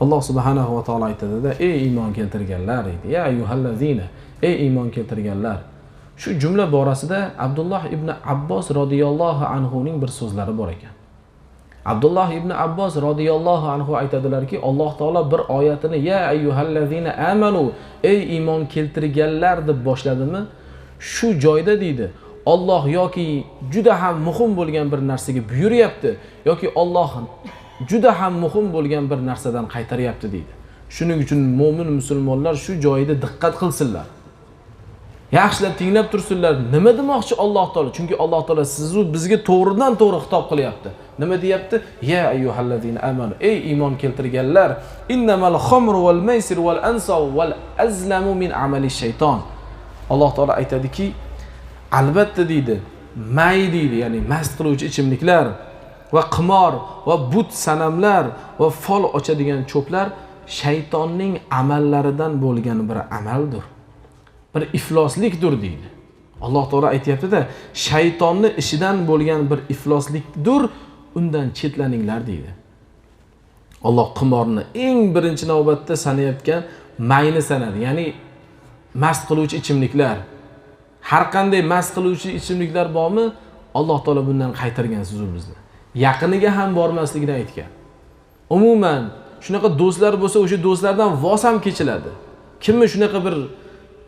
alloh subhanahu va taolo aytadida ey iymon keltirganlar deydi. Ya ayyuhallazina ey iymon keltirganlar shu jumla borasida abdulloh ibn abbos roziyallohu anhuning bir so'zlari bor ekan. Abdulloh ibn abbos roziyallohu anhu aytadilarki alloh taolo bir oyatini ya ayyuhallazina amanu ey iymon keltirganlar deb boshladimi? Shu joyda deydi olloh yoki juda ham muhim bo'lgan bir narsaga buyuryapti yoki olloh juda ham muhim bo'lgan bir narsadan qaytaryapti deydi. Shuning uchun mo'min musulmonlar shu joyida diqqat qilsinlar. Yaxshilab tinglab tursinlar. Nima demoqchi alloh taolo? Chunki alloh taolo sizu bizga to'g'ridan to'g'ri xitob qilyapti. Nima deyapti? Ya ayyuhallazina amanu ey iymon keltirganlar innamal xomru val maysir val ansab val azlamu min amali shayton. Alloh taolo aytadiki albatta deydi may deydi ya'ni mast qiluvchi ichimliklar va qimor va but sanamlar va fol ochadigan cho'plar shaytonning amallaridan bo'lgan bir amaldir. Bir ifloslikdir deydi. Alloh taolo aytyaptida shaytonni ishidan bo'lgan bir ifloslikdir undan chetlaninglar deydi. Alloh qimorni eng birinchi navbatda sanayotgan mayni sanadi. Ya'ni mast qiluvchi ichimliklar. Har qanday mast qiluvchi ichimliklar bormi? Alloh taolo bundan qaytargan sizu bizni yaqiniga ham bormasligini aytgan. Umuman shunaqa do'stlar bo'lsa o'sha do'stlardan voz ham kechiladi. Kimni shunaqa bir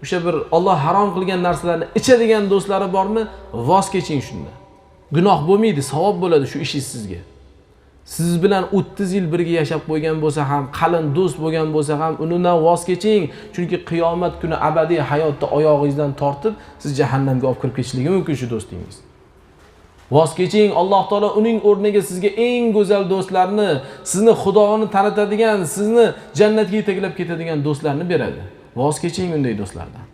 o'sha bir olloh harom qilgan narsalarni ichadigan do'stlari bormi voz keching shundan gunoh bo'lmaydi savob bo'ladi shu ishingiz sizga. Siz bilan o'ttiz yil birga yashab qo'ygan bo'lsa ham qalin do'st bo'lgan bo'lsa ham undan voz keching. Chunki qiyomat kuni abadiy hayotda oyog'ingizdan tortib siz jahannamga olib kirib ketishligi mumkin shu do'stingiz. Voz keching alloh taolo uning o'rniga sizga eng go'zal do'stlarni sizni xudoni tanitadigan sizni jannatga yetaklab ketadigan do'stlarni beradi. Voz keching unday do'stlardan.